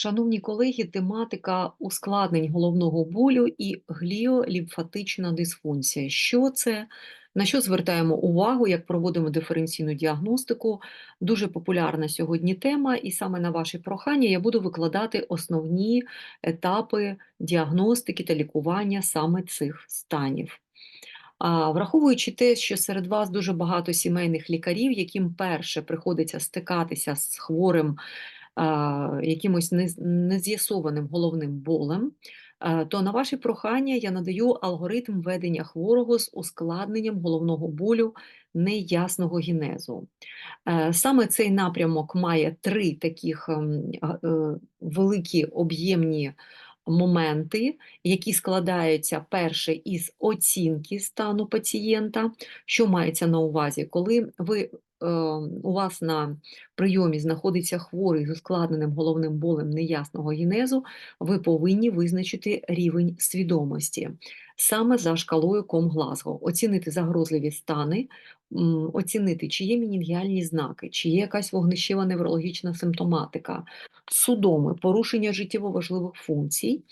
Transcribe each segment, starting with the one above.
Шановні колеги, тематика ускладнень головного болю і гліолімфатична дисфункція. Що це? На що звертаємо увагу, як проводимо диференційну діагностику? Дуже популярна сьогодні тема, і саме на ваші прохання я буду викладати основні етапи діагностики та лікування саме цих станів. А, Враховуючи те, що серед вас дуже багато сімейних лікарів, яким перше приходиться стикатися з хворим якимось нез'ясованим головним болем, то на ваші прохання я надаю алгоритм ведення хворого з ускладненням головного болю неясного генезу. Е, саме цей напрямок має три таких ем, е, великі об'ємні моменти, які складаються перше із оцінки стану пацієнта, що мається на увазі, коли ви у вас на прийомі знаходиться хворий з ускладненим головним болем неясного генезу, ви повинні визначити рівень свідомості саме за шкалою Комглазго, оцінити загрозливі стани, оцінити, чи є мінінгіальні знаки, чи є якась вогнищева неврологічна симптоматика, судоми, порушення життєво важливих функцій,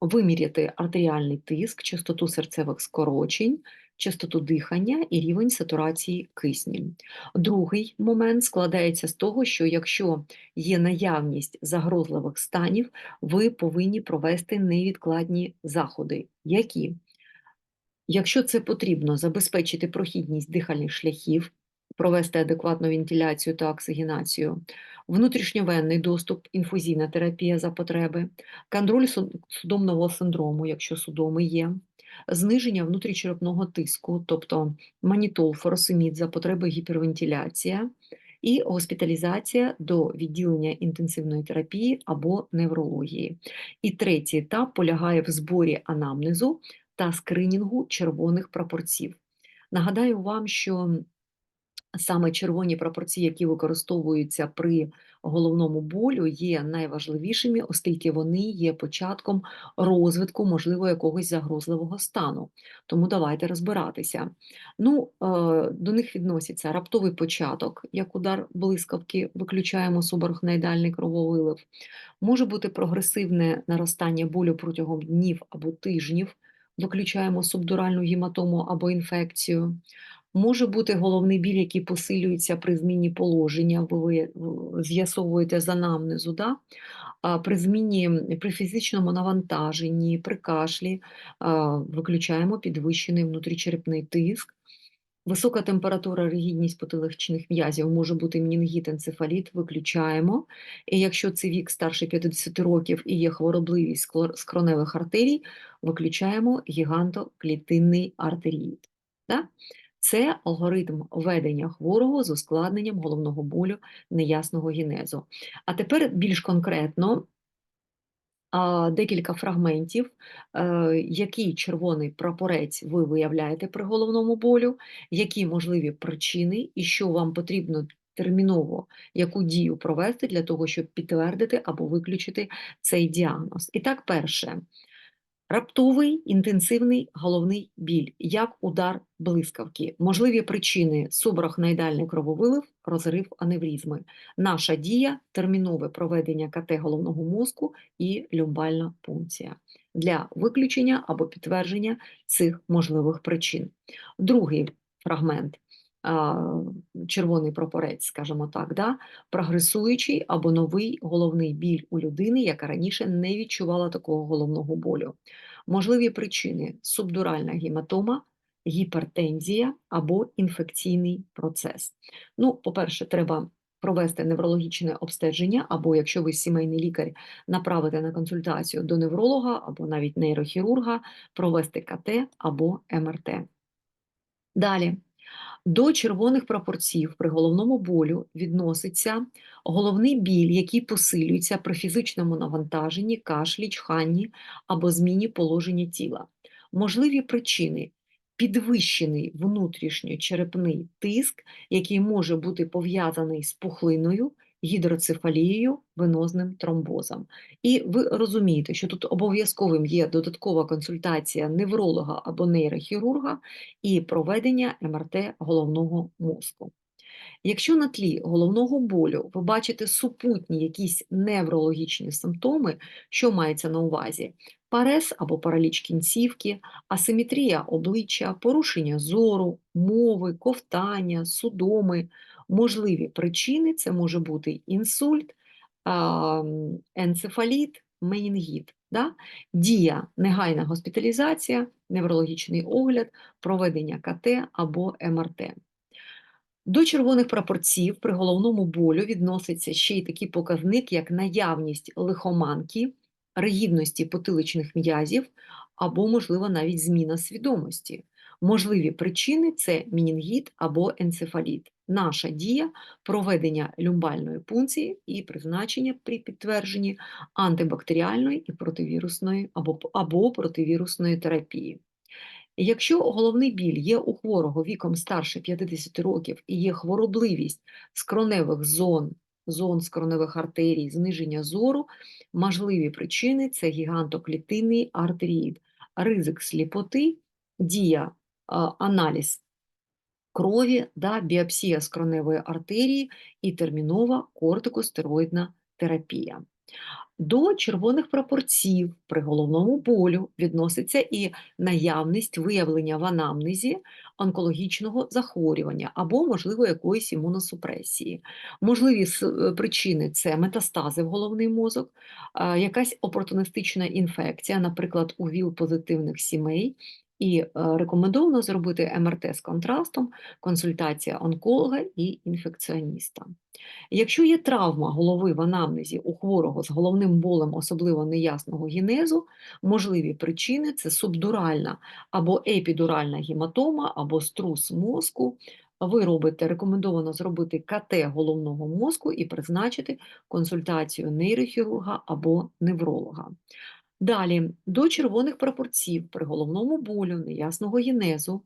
виміряти артеріальний тиск, частоту серцевих скорочень частоту дихання і рівень сатурації кисню. Другий момент складається з того, що якщо є наявність загрозливих станів, ви повинні провести невідкладні заходи. Які? Якщо це потрібно, забезпечити прохідність дихальних шляхів, провести адекватну вентиляцію та оксигенацію, внутрішньовенний доступ, інфузійна терапія за потреби, контроль судомного синдрому, якщо судоми є, зниження внутрічерепного тиску, тобто манітол, форосемід за потреби гіпервентиляція, і госпіталізація до відділення інтенсивної терапії або неврології. І третій етап полягає в зборі анамнезу та скринінгу червоних прапорців. Нагадаю вам, що Саме червоні прапорці, які використовуються при головному болю, є найважливішими, оскільки вони є початком розвитку, можливо, якогось загрозливого стану. Тому давайте розбиратися. Ну, е, До них відносяться раптовий початок, як удар блискавки, виключаємо субарахноїдальний крововилив, може бути прогресивне наростання болю протягом днів або тижнів, виключаємо субдуральну гематому або інфекцію. Може бути головний біль, який посилюється при зміні положення, ви з'ясовуєте з анамнезу, да? при зміні при фізичному навантаженні, при кашлі виключаємо підвищений внутрічерепний тиск. Висока температура, ригідність потиличних м'язів може бути мінінгіт, енцефаліт, виключаємо. І якщо це вік старше 50 років і є хворобливість скроневих артерій, виключаємо гігантоклітинний артеріїд. Да? Це алгоритм ведення хворого з ускладненням головного болю неясного генезу. А тепер більш конкретно декілька фрагментів, е, який червоний прапорець ви виявляєте при головному болю, які можливі причини і що вам потрібно. Терміново яку дію провести для того, щоб підтвердити або виключити цей діагноз. І так, перше, Раптовий інтенсивний головний біль, як удар блискавки, можливі причини субрахноїдальний крововилив, розрив аневрізми. Наша дія термінове проведення КТ головного мозку і люмбальна пункція для виключення або підтвердження цих можливих причин. Другий фрагмент червоний прапорець, скажімо так, да, прогресуючий або новий головний біль у людини, яка раніше не відчувала такого головного болю. Можливі причини субдуральна гематома, гіпертензія або інфекційний процес. Ну, по-перше, треба провести неврологічне обстеження, або якщо ви сімейний лікар, направити на консультацію до невролога або навіть нейрохірурга, провести КТ або МРТ. Далі. До червоних прапорців при головному болю відноситься головний біль, який посилюється при фізичному навантаженні, кашлі, чханні або зміні положення тіла. Можливі причини підвищений внутрішньочерепний тиск, який може бути пов'язаний з пухлиною, гідроцефалією, венозним тромбозом. І ви розумієте, що тут обов'язковим є додаткова консультація невролога або нейрохірурга і проведення МРТ головного мозку. Якщо на тлі головного болю ви бачите супутні якісь неврологічні симптоми, що мається на увазі? Парез або параліч кінцівки, асиметрія обличчя, порушення зору, мови, ковтання, судоми, можливі причини це може бути інсульт, енцефаліт, менінгіт. Да? Дія, негайна госпіталізація, неврологічний огляд, проведення КТ або МРТ. До червоних прапорців при головному болю відноситься ще й такий показник, як наявність лихоманки, ригідності потиличних м'язів або, можливо, навіть зміна свідомості. Можливі причини це мінінгіт або енцефаліт. Наша дія проведення люмбальної пункції і призначення при підтвердженні антибактеріальної і противірусної або, або противірусної терапії. Якщо головний біль є у хворого віком старше 50 років і є хворобливість скроневих зон, зон скроневих артерій, зниження зору, можливі причини це гігантоклітинний артеріїд, ризик сліпоти, дія, а, аналіз крові, да, біопсія скроневої артерії і термінова кортикостероїдна терапія. До червоних прапорців при головному болю відноситься і наявність виявлення в анамнезі онкологічного захворювання або, можливо, якоїсь імуносупресії. Можливі е, причини це метастази в головний мозок, якась опортунистична інфекція, наприклад, у ВІЛ-позитивних сімей. І е, рекомендовано зробити МРТ з контрастом, консультація онколога і інфекціоніста. Якщо є травма голови в анамнезі у хворого з головним болем особливо неясного генезу, можливі причини це субдуральна або епідуральна гематома, або струс мозку. Ви робите, рекомендовано зробити КТ головного мозку і призначити консультацію нейрохірурга або невролога. Далі, до червоних прапорців при головному болю неясного генезу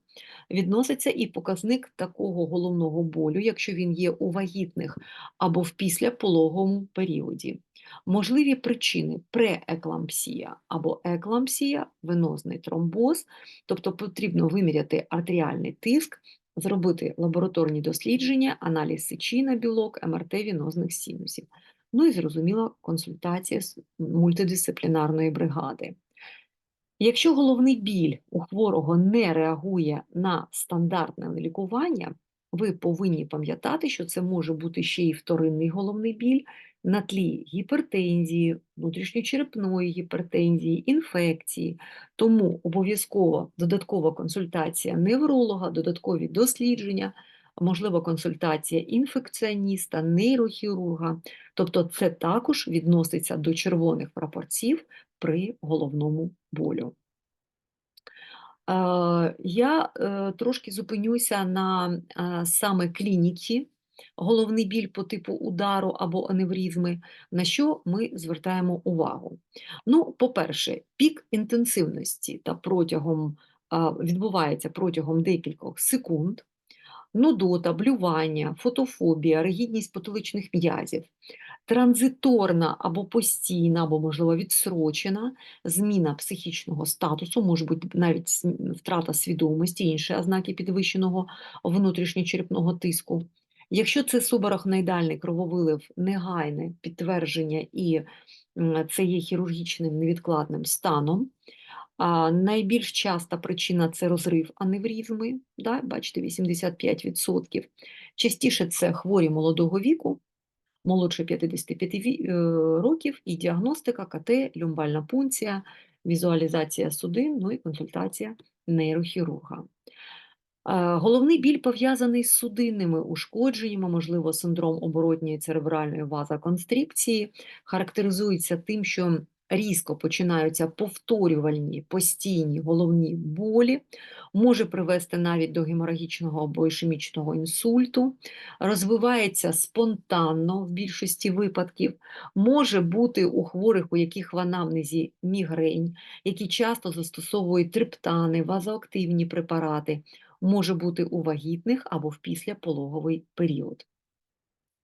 відноситься і показник такого головного болю, якщо він є у вагітних або в післяпологовому періоді. Можливі причини прееклампсія або еклампсія, венозний тромбоз, тобто потрібно виміряти артеріальний тиск, зробити лабораторні дослідження, аналіз сечі на білок, МРТ венозних синусів. Ну і зрозуміло, консультація з мультидисциплінарної бригади. Якщо головний біль у хворого не реагує на стандартне лікування, ви повинні пам'ятати, що це може бути ще й вторинний головний біль на тлі гіпертензії, внутрішньочерепної гіпертензії, інфекції. Тому обов'язково додаткова консультація невролога, додаткові дослідження, можливо, консультація інфекціоніста, нейрохірурга. Тобто це також відноситься до червоних прапорців при головному болю. Е, Я е, трошки зупинюся на е, саме клініці, головний біль по типу удару або аневризми, на що ми звертаємо увагу. Ну, по-перше, пік інтенсивності та протягом, відбувається протягом декількох секунд, нудота, блювання, фотофобія, ригідність потиличних м'язів, транзиторна або постійна, або, можливо, відсрочена зміна психічного статусу, може бути навіть втрата свідомості, інші ознаки підвищеного внутрішньочерепного тиску. Якщо це субарахноїдальний крововилив, негайне підтвердження і це є хірургічним невідкладним станом, найбільш часта причина це розрив аневризми, да, бачите, 85%. Частіше це хворі молодого віку, молодше 55 ві- е, років, і діагностика, КТ, люмбальна пункція, візуалізація судин, ну і консультація нейрохірурга. Е, Головний біль пов'язаний з судинними ушкодженнями, можливо, синдром оборотньої церебральної вазоконстрикції, характеризується тим, що різко починаються повторювальні постійні головні болі, може привести навіть до геморагічного або ішемічного інсульту, розвивається спонтанно в більшості випадків, може бути у хворих, у яких в анамнезі мігрень, які часто застосовують триптани, вазоактивні препарати, може бути у вагітних або в післяпологовий період.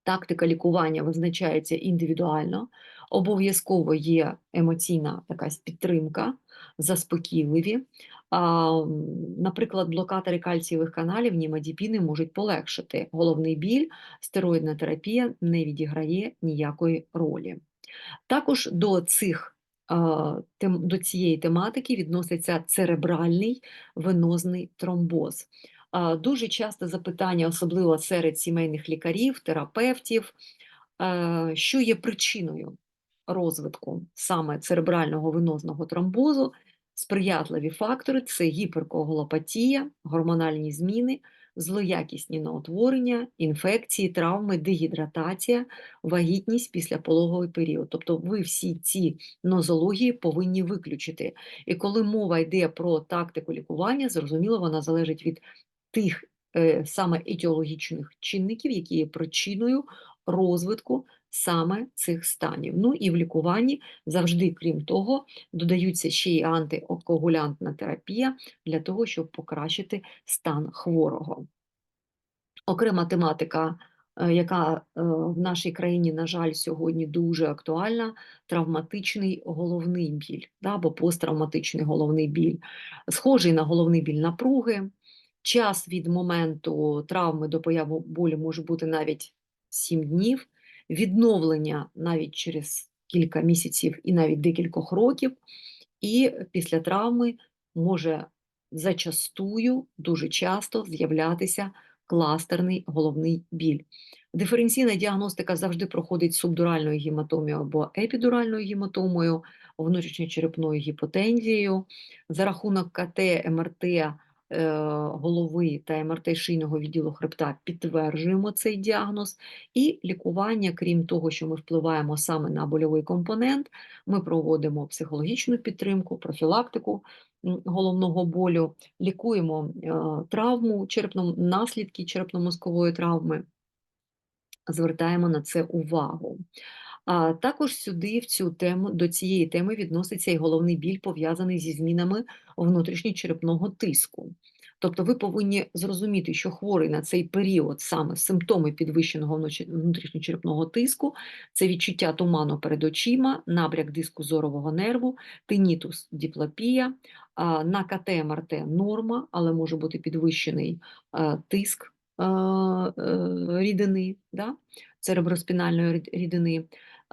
Тактика лікування визначається індивідуально, обов'язково є емоційна якась підтримка, заспокійливі. Наприклад, блокатори кальцієвих каналів, німодіпіни можуть полегшити головний біль, стероїдна терапія не відіграє ніякої ролі. Також до цих до цієї тематики відноситься церебральний венозний тромбоз. Дуже часто запитання, особливо серед сімейних лікарів, терапевтів, що є причиною розвитку саме церебрального венозного тромбозу. Сприятливі фактори це гіперкоагулопатія, гормональні зміни, злоякісні новотворення, інфекції, травми, дегідратація, вагітність після пологовий період. Тобто ви всі ці нозології повинні виключити. І коли мова йде про тактику лікування, зрозуміло, вона залежить від тих е, саме етіологічних чинників, які є причиною розвитку саме цих станів. Ну і в лікуванні завжди, крім того, додаються ще й антикоагулянтна терапія для того, щоб покращити стан хворого. Окрема тематика, е, яка е, в нашій країні, на жаль, сьогодні дуже актуальна, травматичний головний біль да, або посттравматичний головний біль, схожий на головний біль напруги. Час від моменту травми до появи болю може бути навіть 7 днів, відновлення навіть через кілька місяців і навіть декількох років, і після травми може зачастую, дуже часто з'являтися кластерний головний біль. Диференційна діагностика завжди проходить субдуральною гематомією або епідуральною гематомою, внутрішньочерепною гіпотензією. За рахунок КТ, МРТ голови та МРТ шийного відділу хребта підтверджуємо цей діагноз, і лікування, крім того, що ми впливаємо саме на больовий компонент, ми проводимо психологічну підтримку, профілактику головного болю, лікуємо е, травму, черепно, наслідки черепно-мозкової травми, звертаємо на це увагу. А також сюди, в цю тему, до цієї теми відноситься і головний біль, пов'язаний зі змінами внутрішньочерепного тиску. Тобто ви повинні зрозуміти, що хворий на цей період саме симптоми підвищеного внутрішньочерепного тиску це відчуття туману перед очима, набряк диску зорового нерву, тинітус, діплопія, на КТ МРТ норма, але може бути підвищений тиск е, рідини, да? цереброспінальної рідини.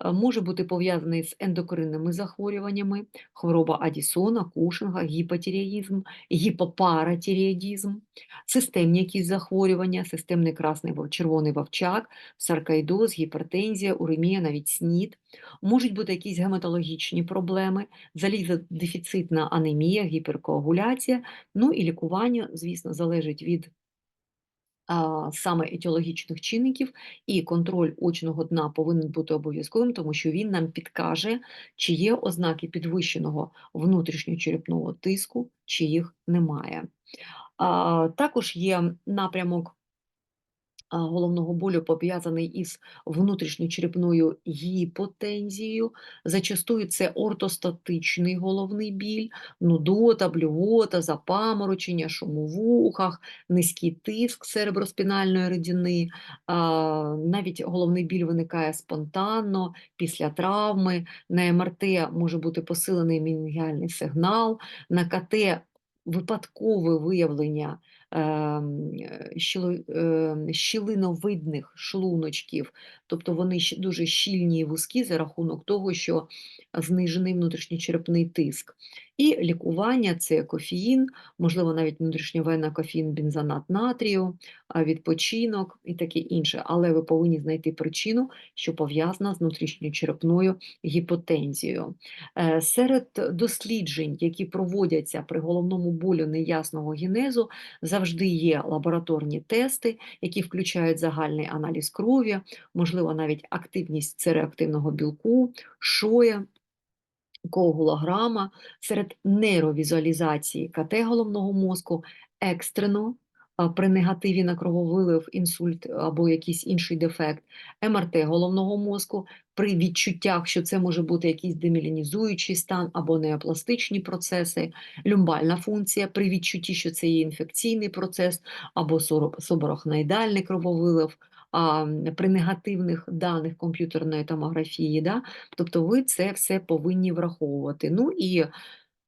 Е, може бути пов'язаний з ендокринними захворюваннями, хвороба Адісона, Кушинга, гіпотіреїзм, гіпопаратіреїдізм, системні якісь захворювання, системний красний червоний вовчак, саркайдоз, гіпертензія, уремія, навіть снід. Можуть бути якісь гематологічні проблеми, залізодефіцитна анемія, гіперкоагуляція, ну і лікування, звісно, залежить від саме етіологічних чинників, і контроль очного дна повинен бути обов'язковим, тому що він нам підкаже, чи є ознаки підвищеного внутрішньочерепного тиску, чи їх немає. Також є напрямок головного болю пов'язаний із внутрішньочерепною гіпотензією. Зачастую це ортостатичний головний біль, нудота, блювота, запаморочення, шум у вухах, низький тиск цереброспінальної рідини. Навіть головний біль виникає спонтанно після травми. На МРТ може бути посилений мінгіальний сигнал, на КТ випадкове виявлення ем, ем, щілиновидних шлуночків, тобто вони дуже щільні і вузькі за рахунок того, що знижений внутрішньочерепний тиск. І лікування це кофеїн, можливо, навіть внутрішньовенна кофеїн, бензонат натрію, відпочинок і таке інше. Але ви повинні знайти причину, що пов'язана з внутрішньочерепною гіпотензією. Е, серед досліджень, які проводяться при головному болю неясного генезу, завжди є лабораторні тести, які включають загальний аналіз крові, можливо, навіть активність цереактивного білку, шоя коагулограма, серед нейровізуалізації КТ головного мозку, екстрено при негативі на крововилив, інсульт або якийсь інший дефект, МРТ головного мозку, при відчуттях, що це може бути якийсь демілінізуючий стан або неопластичні процеси, люмбальна функція при відчутті, що це є інфекційний процес, або соборохноїдальний крововилив, при негативних даних комп'ютерної томографії. Да? Тобто ви це все повинні враховувати. Ну і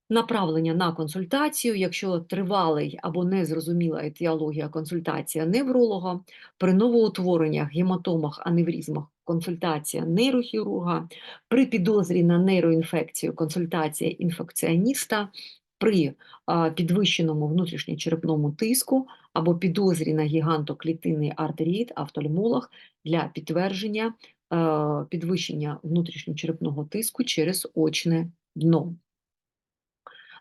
Направлення на консультацію, якщо тривалий або незрозуміла етіологія консультація невролога, при новоутвореннях, гематомах, аневризмах консультація нейрохірурга, при підозрі на нейроінфекцію консультація інфекціоніста, при підвищеному внутрішньочерепному тиску або підозрі на гігантоклітинний артеріт, офтальмолог для підтвердження е, підвищення внутрішньочерепного тиску через очне дно.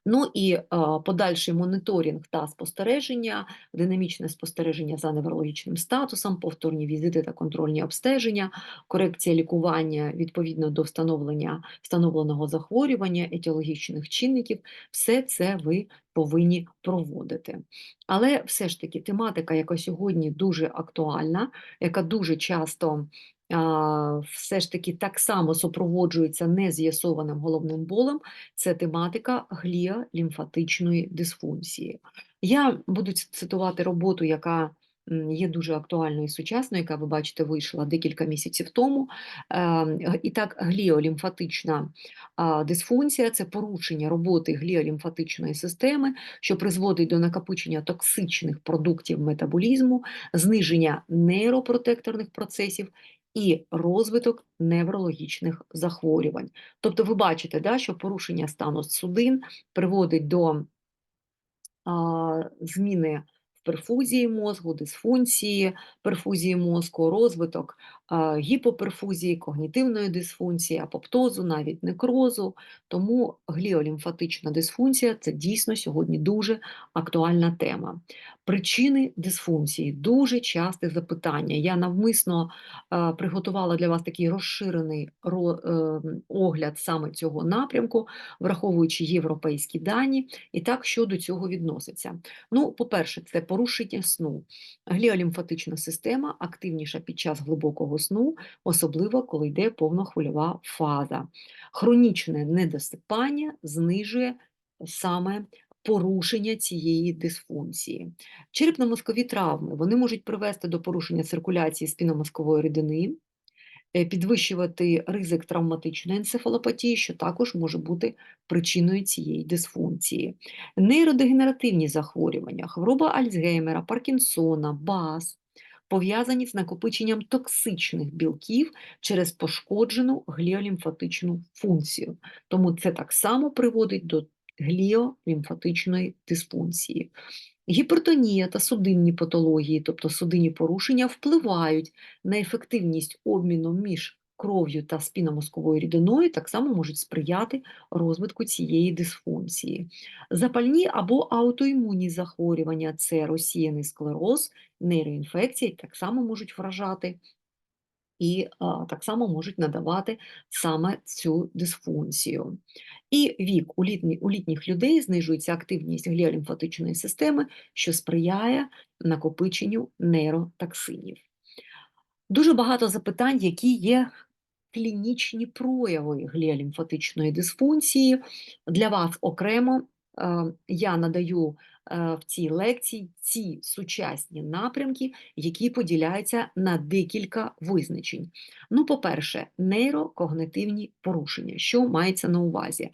Ну і подальший моніторинг та спостереження, динамічне спостереження за неврологічним статусом, повторні візити та контрольні обстеження, корекція лікування відповідно до встановлення встановленого захворювання, етіологічних чинників, все це ви повинні проводити. Але все ж таки тематика, яка сьогодні дуже актуальна, яка дуже часто все ж таки так само супроводжується нез'ясованим головним болем, це тематика гліолімфатичної дисфункції. Я буду цитувати роботу, яка є дуже актуальною і сучасною, яка ви бачите, вийшла декілька місяців тому. Ем, і так, гліолімфатична дисфункція це порушення роботи гліолімфатичної системи, що призводить до накопичення токсичних продуктів метаболізму, зниження нейропротекторних процесів і розвиток неврологічних захворювань. Тобто, ви бачите, да, що порушення стану судин приводить до а, зміни перфузії мозку, дисфункції перфузії мозку, розвиток гіпоперфузії, когнітивної дисфункції, апоптозу, навіть некрозу. Тому гліолімфатична дисфункція це дійсно сьогодні дуже актуальна тема. Причини дисфункції дуже часте запитання. Я навмисно приготувала для вас такий розширений ро, е, огляд саме цього напрямку, враховуючи європейські дані, і так що до цього відноситься. Ну, по-перше, це порушення сну. Гліолімфатична система активніша під час глибокого сну, особливо коли йде повнохвильова фаза. Хронічне недосипання знижує саме порушення цієї дисфункції. Черепно-мозкові травми вони можуть привести до порушення циркуляції спіномозкової рідини, підвищувати ризик травматичної енцефалопатії, що також може бути причиною цієї дисфункції. Нейродегенеративні захворювання, хвороба Альцгеймера, Паркінсона, БАС. Пов'язані з накопиченням токсичних білків через пошкоджену гліолімфатичну функцію. Тому це так само приводить до гліолімфатичної дисфункції. Гіпертонія та судинні патології, тобто судинні порушення, впливають на ефективність обміну між кров'ю та спіномозковою рідиною, так само можуть сприяти розвитку цієї дисфункції. Запальні або аутоімунні захворювання це розсіяний склероз, нейроінфекції, так само можуть вражати. І а, так само можуть надавати саме цю дисфункцію. І вік у, літні, у літніх людей знижується активність гліолімфатичної системи, що сприяє накопиченню нейротоксинів. Дуже багато запитань, які є клінічні прояви гліолімфатичної дисфункції. Для вас окремо я надаю в цій лекції ці сучасні напрямки, які поділяються на декілька визначень. Ну, по-перше, нейрокогнитивні порушення, що мається на увазі.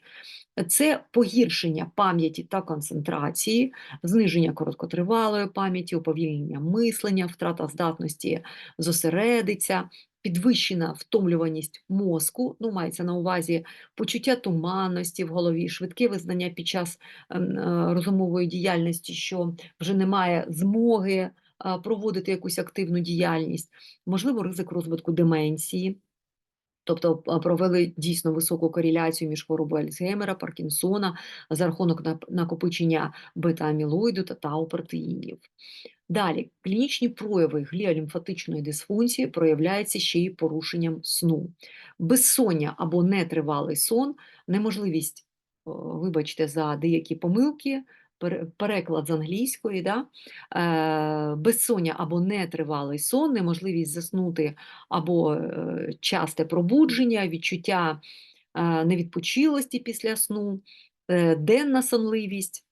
Це погіршення пам'яті та концентрації, зниження короткотривалої пам'яті, уповільнення мислення, втрата здатності зосередитися, підвищена втомлюваність мозку, ну, мається на увазі почуття туманності в голові, швидке визнання під час ем, е, розумової діяльності, що вже немає змоги проводити якусь активну діяльність, можливо, ризик розвитку деменції. Тобто провели дійсно високу кореляцію між хворобою Альцгеймера, Паркінсона за рахунок накопичення бета-амілоїду та тау-протеїнів. Далі, клінічні прояви гліолімфатичної дисфункції проявляються ще й порушенням сну. Безсоння або нетривалий сон, неможливість, вибачте, за деякі помилки, переклад з англійської, да? е, безсоння або нетривалий сон, неможливість заснути або е, часте пробудження, відчуття е, невідпочилості після сну, денна сонливість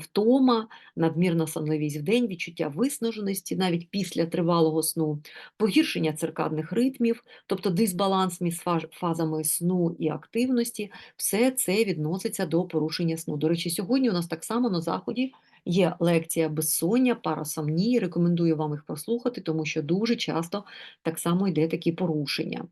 втома, надмірна сонливість вдень, відчуття виснаженості навіть після тривалого сну, погіршення циркадних ритмів, тобто дисбаланс між фазами сну і активності, все це відноситься до порушення сну. До речі, сьогодні у нас так само на заході є лекція безсоння, парасомнії. Рекомендую вам їх прослухати, тому що дуже часто так само йде такі порушення.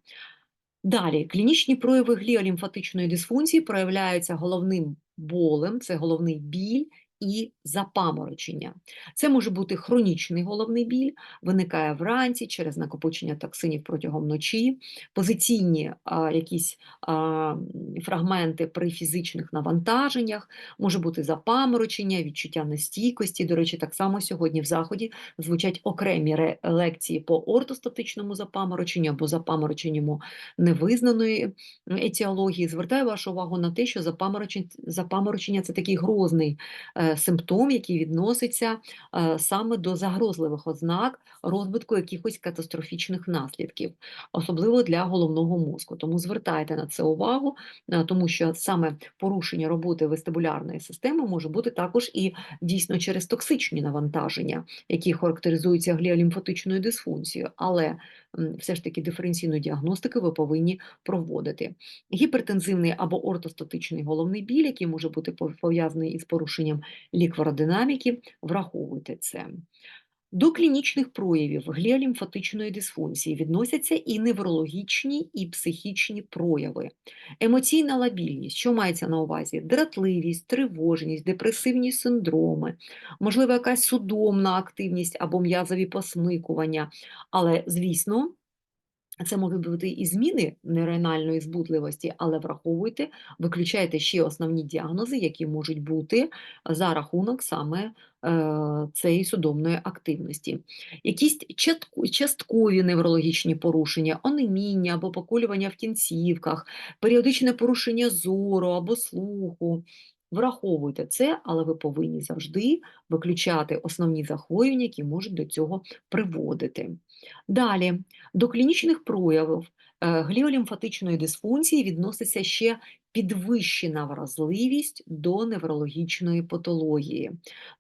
Далі, клінічні прояви гліолімфатичної дисфункції проявляються головним болем, це головний біль і запаморочення. Це може бути хронічний головний біль, виникає вранці через накопичення токсинів протягом ночі, позиційні а, якісь а, фрагменти при фізичних навантаженнях, може бути запаморочення, відчуття нестійкості. До речі, так само сьогодні в заході звучать окремі ре- лекції по ортостатичному запамороченню або запамороченню невизнаної етіології. Звертаю вашу увагу на те, що запаморочення, запаморочення це такий грозний е, симптом, який відноситься е, саме до загрозливих ознак розвитку якихось катастрофічних наслідків, особливо для головного мозку. Тому звертайте на це увагу, е, тому що саме порушення роботи вестибулярної системи може бути також і дійсно через токсичні навантаження, які характеризуються гліолімфатичною дисфункцією. Але все ж таки диференційну діагностику ви повинні проводити. Гіпертензивний або ортостатичний головний біль, який може бути пов'язаний із порушенням ліквородинаміки, враховуйте це. До клінічних проявів гліолімфатичної дисфункції відносяться і неврологічні, і психічні прояви. Емоційна лабільність, що мається на увазі? Дратливість, тривожність, депресивні синдроми, можливо, якась судомна активність або м'язові посмикування. Але, звісно, це можуть бути і зміни нейрональної збудливості, але враховуйте, виключайте ще основні діагнози, які можуть бути за рахунок саме е, цієї судомної активності. Якісь часткові неврологічні порушення, онеміння або поколювання в кінцівках, періодичне порушення зору або слуху. Враховуйте це, але ви повинні завжди виключати основні захворювання, які можуть до цього приводити. Далі, до клінічних проявів е, гліолімфатичної дисфункції відноситься ще підвищена вразливість до неврологічної патології,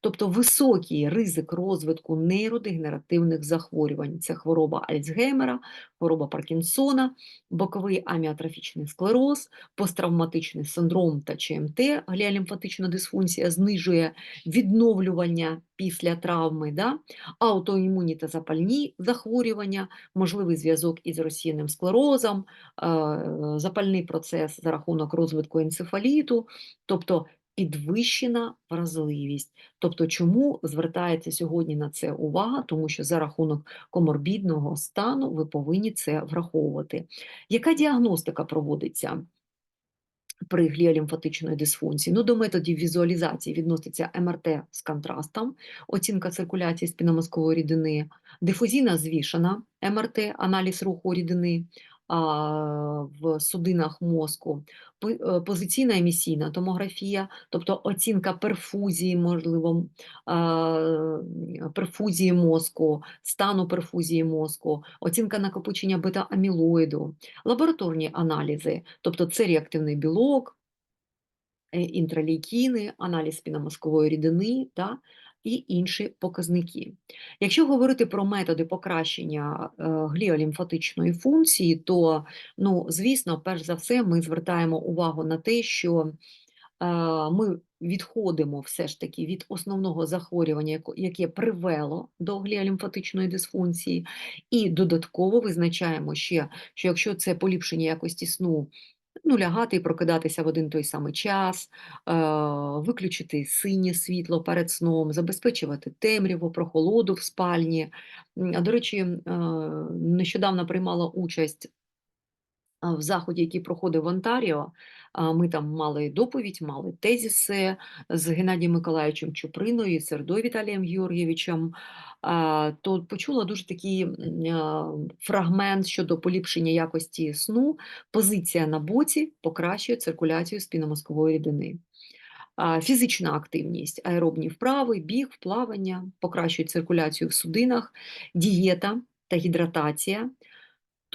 тобто високий ризик розвитку нейродегенеративних захворювань. Це хвороба Альцгеймера, хвороба Паркінсона, боковий аміотрофічний склероз, посттравматичний синдром та ЧМТ, гліолімфатична дисфункція знижує відновлювання після травми, да? аутоімунні та запальні захворювання, можливий зв'язок із розсіяним склерозом, е, запальний процес за рахунок розвитку енцефаліту, тобто підвищена вразливість. Тобто, чому звертається сьогодні на це увага? Тому що за рахунок коморбідного стану ви повинні це враховувати. Яка діагностика проводиться? При гліолімфатичної дисфункції. Ну, до методів візуалізації відноситься МРТ з контрастом, оцінка циркуляції спінномозкової рідини, дифузійна звішана МРТ, аналіз руху рідини в судинах мозку, е, позиційна емісійна томографія, тобто оцінка перфузії, можливо, перфузії мозку, стану перфузії мозку, оцінка накопичення бета-амілоїду, лабораторні аналізи, тобто це реактивний білок, е, інтралейкіни, аналіз спінномозкової рідини та і інші показники. Якщо говорити про методи покращення е, гліолімфатичної функції, то, ну, звісно, перш за все, ми звертаємо увагу на те, що е, ми відходимо все ж таки від основного захворювання, яке привело до гліолімфатичної дисфункції, і додатково визначаємо ще, що якщо це поліпшення якості сну, ну, лягати і прокидатися в один той самий час, е, виключити синє світло перед сном, забезпечувати темряву, прохолоду в спальні. А, До речі, е, нещодавно приймала участь в заході, який проходив в Онтаріо. Ми там мали доповідь, мали тезіси з Геннадієм Миколаївичем Чуприною Сердою Віталієм Георгійовичем. То почула дуже такий фрагмент щодо поліпшення якості сну. Позиція на боці покращує циркуляцію спінномозкової рідини. Фізична активність, аеробні вправи, біг, плавання покращують циркуляцію в судинах, дієта та гідратація,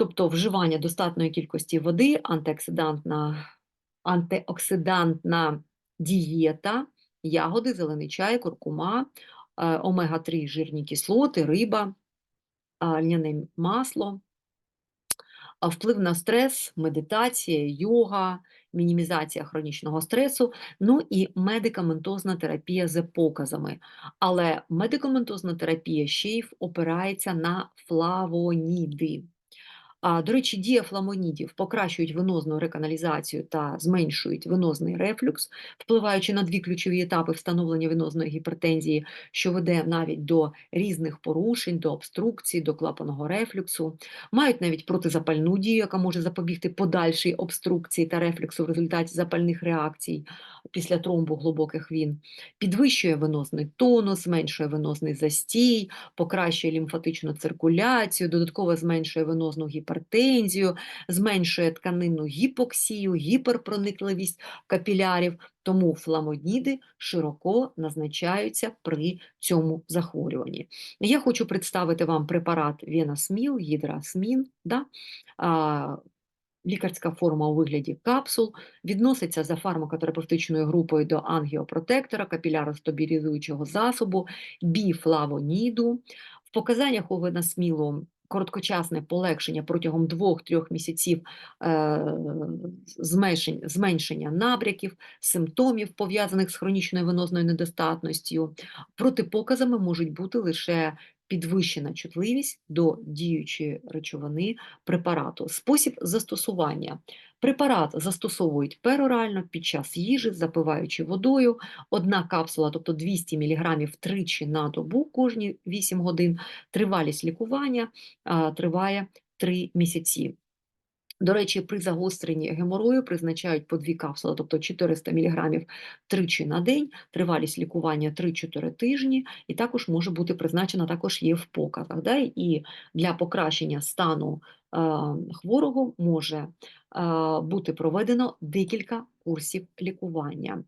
тобто вживання достатньої кількості води, антиоксидантна, антиоксидантна дієта, ягоди, зелений чай, куркума, е, омега-3 жирні кислоти, риба, льняне масло. Вплив на стрес, медитація, йога, мінімізація хронічного стресу, ну і медикаментозна терапія за показами. Але медикаментозна терапія ще й опирається на флавоніди. А, до речі, дія фламонідів покращують венозну реканалізацію та зменшують венозний рефлюкс, впливаючи на дві ключові етапи встановлення венозної гіпертензії, що веде навіть до різних порушень, до обструкції, до клапаного рефлюксу, мають навіть протизапальну дію, яка може запобігти подальшій обструкції та рефлюксу в результаті запальних реакцій після тромбу глибоких він, підвищує венозний тонус, зменшує венозний застій, покращує лімфатичну циркуляцію, додатково зменшує венозну гіпертензію, зменшує тканинну гіпоксію, гіперпроникливість капілярів, тому фламоніди широко назначаються при цьому захворюванні. Я хочу представити вам препарат Венасміл, гідрасмін. Да? Лікарська форма у вигляді капсул відноситься за фармакотерапевтичною групою до ангіопротектора, капіляростабілізуючого засобу, біфлавоніду. В показаннях у венасмілу короткочасне полегшення протягом 2-3 місяців е, зменшення, набряків, симптомів, пов'язаних з хронічною венозною недостатністю. Протипоказами можуть бути лише підвищена чутливість до діючої речовини препарату. Спосіб застосування. Препарат застосовують перорально під час їжі, запиваючи водою. Одна капсула, тобто 200 мг тричі на добу кожні 8 годин. Тривалість лікування триває 3 місяці. До речі, при загостренні геморою призначають по дві капсули, тобто 400 мг тричі на день, тривалість лікування 3-4 тижні, і також може бути призначена, також є в показах. Да? І для покращення стану е, хворого може е, бути проведено декілька курсів лікування.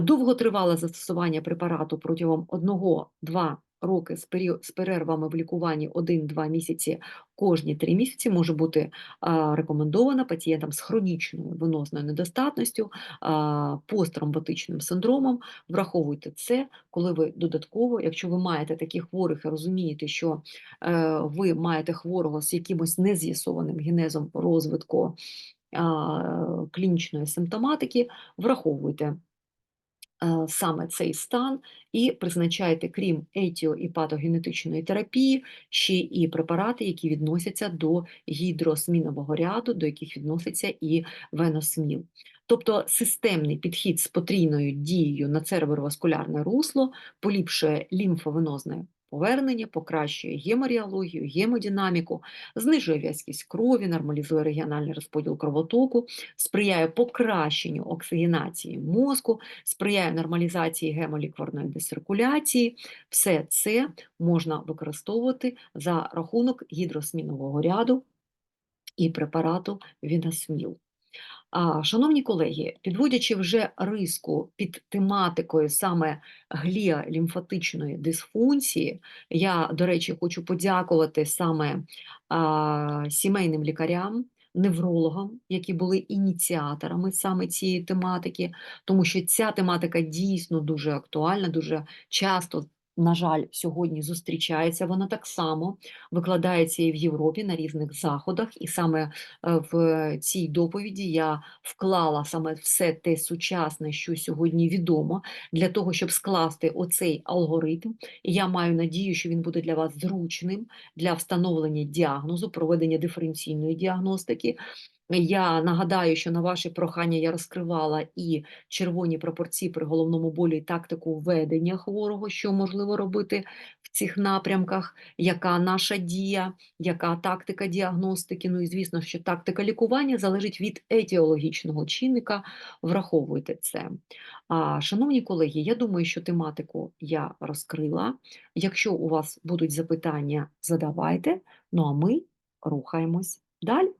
Довготривале застосування препарату протягом 1-2 роки з період з перервами в лікуванні 1-2 місяці кожні 3 місяці може бути рекомендована пацієнтам з хронічною венозною недостатністю, а, посттромботичним синдромом. Враховуйте це, коли ви додатково, якщо ви маєте таких хворих і розумієте, що е, ви маєте хворого з якимось нез'ясованим генезом розвитку клінічної симптоматики, враховуйте. Е, саме цей стан і призначаєте, крім етіо і патогенетичної терапії, ще і препарати, які відносяться до гідросмінового ряду, до яких відноситься і веносміл. Тобто системний підхід з потрійною дією на цереброваскулярне русло поліпшує лімфовенозне повернення, покращує геморіологію, гемодинаміку, знижує в'язкість крові, нормалізує регіональний розподіл кровотоку, сприяє покращенню оксигенації мозку, сприяє нормалізації гемолікварної дециркуляції. Все це можна використовувати за рахунок гідросмінового ряду і препарату Вінасміл. Шановні колеги, підводячи вже риску під тематикою саме гліалімфатичної дисфункції, я, до речі, хочу подякувати саме а, сімейним лікарям. Неврологам, які були ініціаторами саме цієї тематики, тому що ця тематика дійсно дуже актуальна, дуже часто на жаль, сьогодні зустрічається. Вона так само викладається і в Європі на різних заходах, і саме е, в цій доповіді я вклала саме все те сучасне, що сьогодні відомо, для того, щоб скласти оцей алгоритм. І я маю надію, що він буде для вас зручним для встановлення діагнозу, проведення диференційної діагностики. Я нагадаю, що на ваше прохання я розкривала і червоні пропорції при головному болі, і тактику ведення хворого, що можливо робити в цих напрямках, яка наша дія, яка тактика діагностики. Ну і звісно, що тактика лікування залежить від етіологічного чинника. Враховуйте це. А, Шановні колеги, я думаю, що тематику я розкрила. Якщо у вас будуть запитання, задавайте. Ну а ми рухаємось далі.